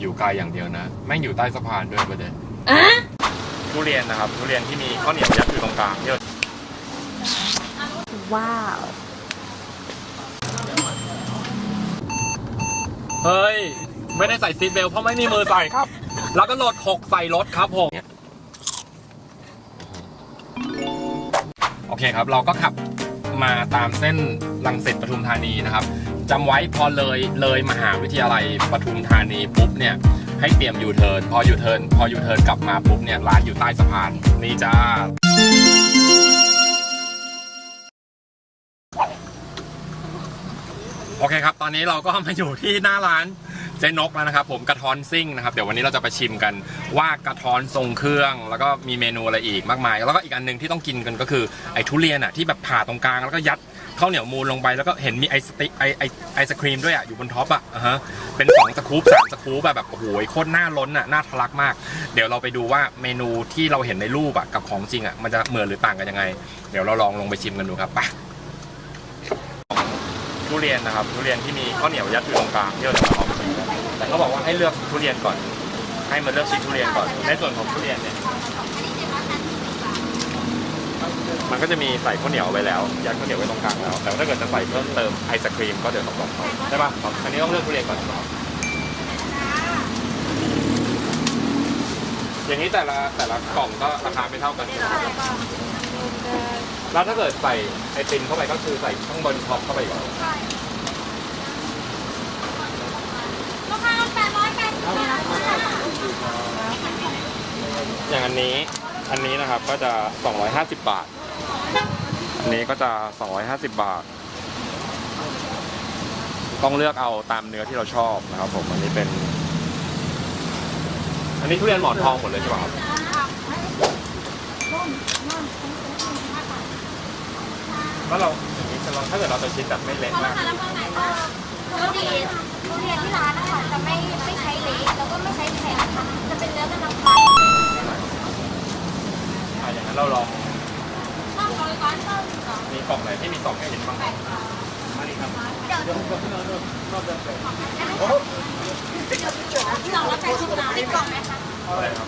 อยู่ไกลอย่างเดียวนะ แม่งอยู่ใต้สะพานด้วยประเด็นทุเรียนนะครับทุเรียนที่มีข้าวเหนียวยัดอยู่ตรงกลางที่เราว้าว เฮ้ย ไม่ได้ใส่ซีทเบลต์เพราะไม่มีมือใส่ครับ แล้วก็โหลดหกใส่รถครับผม โอเคครับ เราก็ขับมาตามเส้นลังสิตปทุมธานีนะครับ จำไว้พอเลยเลยมหาวิทยาลัยปทุมธานีปุ๊บเนี่ยให้เตรียมยูเทิร์นพอยูเทิร์นพอยูเทิร์นกลับมาปุ๊บเนี่ยร้านอยู่ใต้สะพานนี่จ้าโอเคครับ ตอนนี้เราก็มาอยู่ที่หน้าร้านเจนกแล้วนะครับ ผมกระท้อนซิ่งนะครับ เดี๋ยววันนี้เราจะไปชิมกันว่ากระท้อนทรงเครื่อง แล้วก็มีเมนูอะไรอีกมากมาย แล้วก็อีกอันหนึ่งที่ต้องกินกันก็คือไอ้ทุเรียนอะที่แบบผ่าตรงกลางแล้วก็ยัด ข้าวเหนียวมูนลงไปแล้วก็เห็นมีไอสติไอไอไอศครีมด้วยอะอยู่บนท็อปอะอ่าฮะเป็นสองสกู๊ปสามสกู๊ปแบบแบบโอ้โหโคตรน่าล้นอะน่าทะลักมาก เดี๋ยวเราไปดูว่าเมนูที่เราเห็นในรูปอะกับของจริงอะมันจะเหมือนหรือต่างกันยังไง เดี๋ยวเราลองลงไปชิมกันดูครับไปทุเรียนนะครับทุเรียนที่มีข้าวเหนียวยัดอยู่ตรงกลางที่เราจะมาลองชิมแต่เขาบอกว่าให้เลือกทุเรียนก่อน ให้มาเลือกชิ้นทุเรียนก่อนในส่วนของทุเรียนเนี่ย มันก็จะมีใส่ข้าวเหนียวไปแล้วยัดข้าวเหนียวไว้ตรงกลางแล้ว แต่ถ้าเกิดจะใส่เพิ่มเติมไอศครีมก็เดี๋ยวต้องลองเอาใช่ปะอันนี้ต้องเลือกทุเรียนก่อนอย่างนี้แต่ละแต่ละกล่องก็ราคาไม่เท่ากัน แล้วถ้าเกิดใส่ไอติมเข้าไปก็คือใส่ข้างบนท็อปเข้าไปกเหรอลูกค้าแปดร้อยแปดสิบาทอย่างอันนี้ อันนี้นะครับก็จะ 250 บาท อันนี้ก็จะ 250 บาท ต้องเลือกเอาตามเนื้อที่เราชอบนะครับผมอันนี้เป็น อันนี้ทุเรียนหมอนทองหมดเลยใช่ป่ะครับแล้วเราอย่างนี้จะลองถ้าเกิดเราจะชิ้นแบบไม่เล็กมากแล้วก็ไหนก็ปกติทุเรียนที่ร้านนะคะจะไม่ไม่ใช้เละแล้วก็ไม่ใช้แผ่นค่ะจะเป็นเนื้อกำลังปลาอะอย่างนั้นเราลอง มีกล่องไหนที่มีสองให้ชิ้นบ้างครับอันนี้ครับเดี๋ยวที่เรารับใส่ชุดน้ำติดกล่องไหมคะอะไรครับ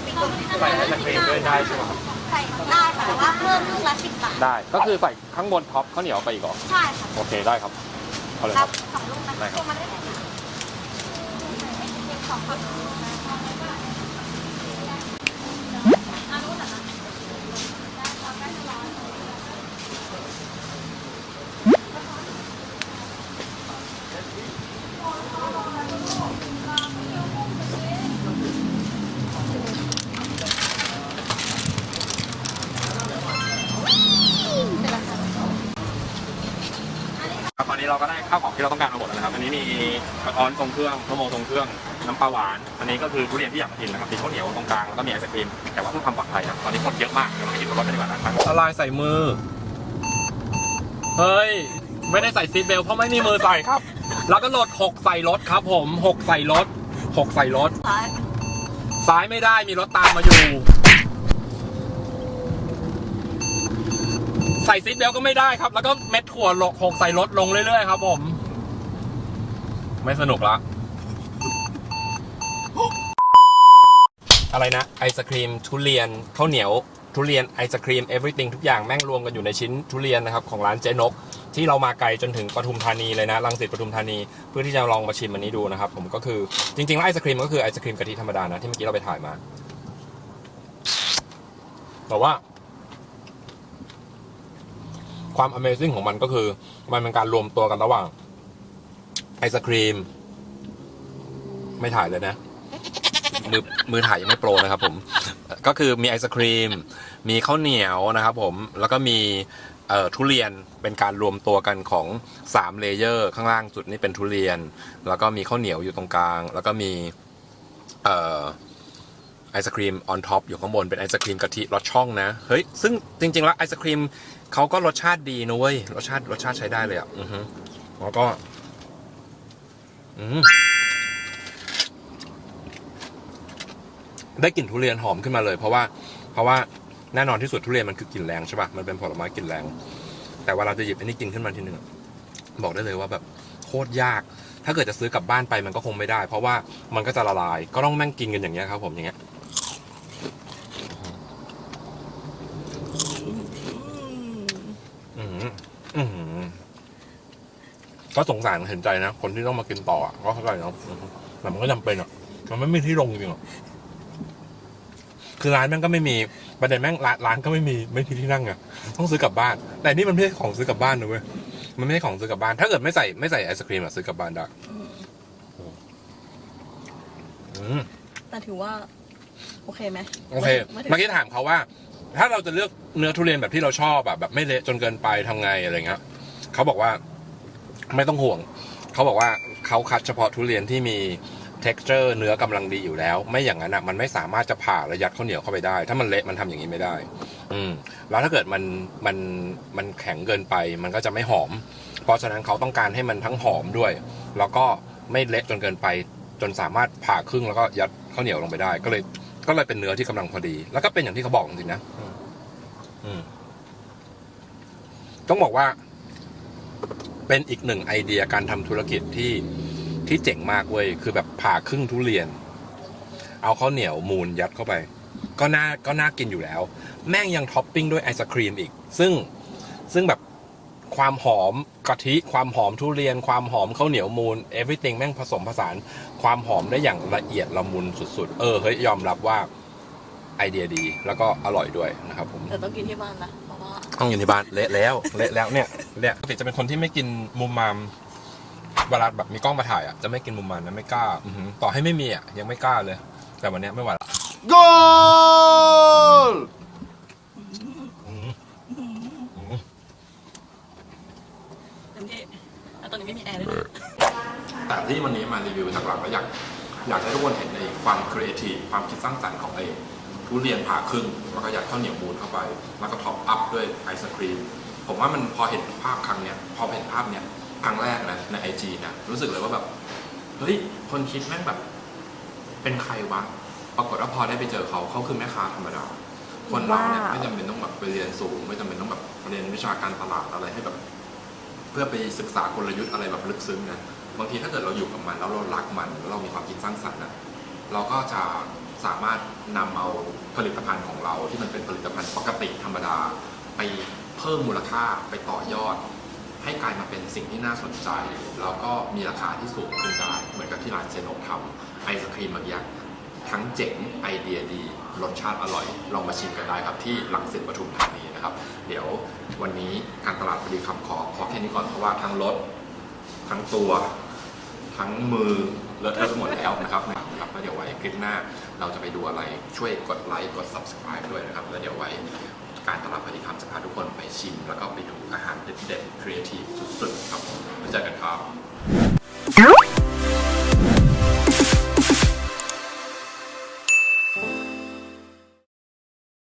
ใส่ไอศครีมด้วยได้ใช่ไหมครับใส่ได้ค่ะแต่ว่าเพิ่มลูกละสิบบาท ได้ก็คือใส่ข้างบนท็อปข้าวเหนียวไปอีกเหรอใช่ค่ะโอเคได้ครับเอาเลยครับบสองลูกนะได้ครับ นครับตอนนี้เราก็ได้ข้าวของที่เราต้องการมาหมดแล้วนะครับ อันนี้มีกระท้อนทรงเครื่องข้าวโมทรงเครื่อง น้ำปลาหวาน อันนี้ก็คือทุเรียนที่อยากกินนะครับมีข้าวเหนียวตรงกลางแล้วก็มีไอศครีม แต่ว่าเพื่อความปลอดภัยนะตอนนี้คนเยอะมากเดี๋ยวเราไปกินบนรถกันดีกว่านะครับละลายใส่มือ เฮ้ย ไม่ได้ใส่ซีทเบลต์เพราะไม่มีมือใส่ครับ แล้วก็โหลดหกใส่รถครับ ผมหกใส่รถหกใส่รถ ซ้ายไม่ได้มีรถตามมาอยู่ ส่ซีทเบลก็ไม่ได้ครับ แล้วก็เม็ดถั่วหลกหกใส่รถลงเรื่อยๆครับผม ไม่สนุกละ อะไรนะ ไอศครีม ทุเรียนข้าวเหนียว ทุเรียนไอศครีม everything ทุกอย่างแม่งรวมกันอยู่ในชิ้นทุเรียนนะครับ ของร้านเจนก ที่เรามาไกลจนถึงปทุมธานีเลยนะรังสิตปทุมธานี เพื่อที่จะลองมาชิมอันนี้ดูนะครับ ผมก็คือจริงๆแล้วไอศครีมก็คือไอศครีมกะทิธรรมดานะที่เมื่อกี้เราไปถ่ายมาแต่ว่า ความ Amazing ของมันก็คือ มันเป็นการรวมตัวกันระหว่าง ไอศครีม ไม่ถ่ายเลยนะ มือมือถ่ายยังไม่โปรนะครับผม ก็คือมีไอศครีม มีข้าวเหนียวนะครับผม แล้วก็มีทุเรียนเป็นการรวมตัวกันของ3เลเยอร์ข้างล่างสุดนี่เป็นทุเรียน แล้วก็มีข้าวเหนียวอยู่ตรงกลาง แล้วก็มีไอศครีมออนท็อปอยู่ข้างบนเป็นไอศครีมกะทิรสช่องนะ เฮ้ย ซึ่งจริง ๆ แล้วไอศครีม เขาก็รสชาติดีนะเว้ย รสชาติรสชาติใช้ได้เลยอะ อือฮึแล้วก็ อืมได้กลิ่นทุเรียนหอมขึ้นมาเลย เพราะว่า เพราะว่าแน่นอนที่สุดทุเรียนมันคือกลิ่นแรงใช่ปะมันเป็นผลไม้กลิ่นแรง แต่วลาเราจะหยิบอันนี้กินขึ้นมาทีหนึ่งบอกได้เลยว่าแบบโคตรยาก ถ้าเกิดจะซื้อกลับบ้านไปมันก็คงไม่ได้ เพราะว่ามันก็จะละลาย ก็ต้องแม่งกินกันอย่างเงี้ยครับ ผมอย่างเงี้ย อืมอืม ก็สงสารเห็นใจนะ คนที่ต้องมากินต่ออะก็เข้าใจเนาะอืมแต่มันก็จำเป็นอะมันไม่มีที่ลงจริงๆหรอกคือร้านแม่งก็ไม่มีประเด็นแม่งร้านร้านก็ไม่มีไม่มีที่นั่งอะต้องซื้อกลับบ้าน แต่นี่มันไม่ใช่ของซื้อกลับบ้านนะเว้ยมันไม่ใช่ของซื้อกลับบ้าน ถ้าเกิดไม่ใส่ไม่ใส่ไอศครีมอะซื้อกลับบ้านได้อืมแต่ถือว่า โอเคไหมโอเคไม่ถึงเมื่อกี้ถามเขาว่า ถ้าเราจะเลือกเนื้อทุเรียนแบบที่เราชอบแบบแบบไม่เละจนเกินไปทำไงอะไรเงี้ยเขาบอกว่า ไม่ต้องห่วง เขาบอกว่าเขาคัดเฉพาะทุเรียนที่มี texture เนื้อกำลังดีอยู่แล้ว ไม่อย่างนั้นอะมันไม่สามารถจะผ่าและยัดข้าวเหนียวเข้าไปได้ ถ้ามันเละมันทำอย่างนี้ไม่ได้ อืมแล้วถ้าเกิดมันมันมันแข็งเกินไป มันก็จะไม่หอม เพราะฉะนั้นเขาต้องการให้มันทั้งหอมด้วย แล้วก็ไม่เละจนเกินไป จนสามารถผ่าครึ่งแล้วก็ยัดข้าวเหนียวลงไปได้ ก็เลยก็เลยเป็นเนื้อที่กำลังพอดี แล้วก็เป็นอย่างที่เขาบอกจริงๆนะ อืมต้องบอกว่า เป็นอีกหนึ่งไอเดียการทำธุรกิจที่ที่เจ๋งมากเว้ยคือแบบผ่าครึ่งทุเรียน เอาข้าวเหนียวมูนยัดเข้าไป ก็น่าก็น่ากินอยู่แล้ว แม่งยังท็อปปิ้งด้วยไอศครีมอีก ซึ่งซึ่งแบบความหอมกะทิความหอมทุเรียน ความหอมข้าวเหนียวมูน everything แม่งผสมผสาน ความหอมได้อย่างละเอียดละมุนสุดๆ เออเฮ้ยยอมรับว่าไอเดียดี แล้วก็อร่อยด้วยนะครับผม แต่ต้องกินที่บ้านนะ เพราะว่าต้องอยู่ที่บ้านเละแล้วเละแล้วเนี่ยเนี่ยปกติจะเป็นคนที่ไม่กินมุมมามเวลาแบบมีกล้องมาถ่ายอะจะไม่กินมุมมามนะไม่กล้าอือหือต่อให้ไม่มีอะยังไม่กล้าเลย แต่วันเนี้ยไม่ไหวละ Gol! เต็มที่แล้วตอนนี้ไม่มีแอร์ด้วยนะ แต่ที่วันนี้มารีวิวหลักๆก็อยากอยากให้ทุกคนเห็นในความครีเอทีฟความคิดสร้างสรรค์ของไอ้ ทุเรียนผ่าครึ่งแล้วก็ยัดข้าวเหนียวมูนเข้าไป แล้วก็ท็อปอัพด้วยไอศครีม ผมว่ามันพอเห็นภาพครั้งเนี้ยพอเห็นภาพเนี้ยครั้งแรกนะในไอจีนะรู้สึกเลยว่าแบบเฮ้ยคนคิดแม่งแบบ เป็นใครวะปรากฏว่าพอได้ไปเจอเขาเขาคือแม่ค้าธรรมดาคนเราเนี่ยไม่จำเป็นต้องแบบไปเรียนสูง ไม่จำเป็นต้องแบบเรียนวิชาการตลาดอะไรให้แบบ เพื่อไปศึกษากลยุทธ์อะไรแบบลึกซึ้งนะบางทีถ้าเกิดเราอยู่กับมันแล้วเรารักมันแล้วเรามีความคิดสร้างสรรค์นะเราก็จะ สามารถนำเอาผลิตภัณฑ์ของเราที่มันเป็นผลิตภัณฑ์ปกติธรรมดา ไปเพิ่มมูลค่าไปต่อยอด ให้กลายมาเป็นสิ่งที่น่าสนใจ แล้วก็มีราคาที่สูงขึ้นได้เหมือนกับที่ร้านเซโนทำไอศครีมเมื่อกี้ทั้งเจ๋งไอเดียดีรสชาติอร่อย ลองมาชิมกันได้ครับที่ลังสิตปทุมธานีนะครับ เดี๋ยววันนี้การตลาดพอดีคำขอพอแค่นี้ก่อนเพราะว่าทั้งรถ ทั้งตัว ทั้งมือเลอะเทอะไปหมดแล้วนะครับ แล้วเดี๋ยวไว้คลิปหน้าเราจะไปดูอะไรช่วยกดไลค์กด subscribe ด้วยนะครับ แล้วเดี๋ยวไว้การตลาดพอดีคำจะพาทุกคนไปชิม แล้วก็ไปดูอาหารเด็ดๆครีเอทีฟสุดๆครับไว้เจอกันครับ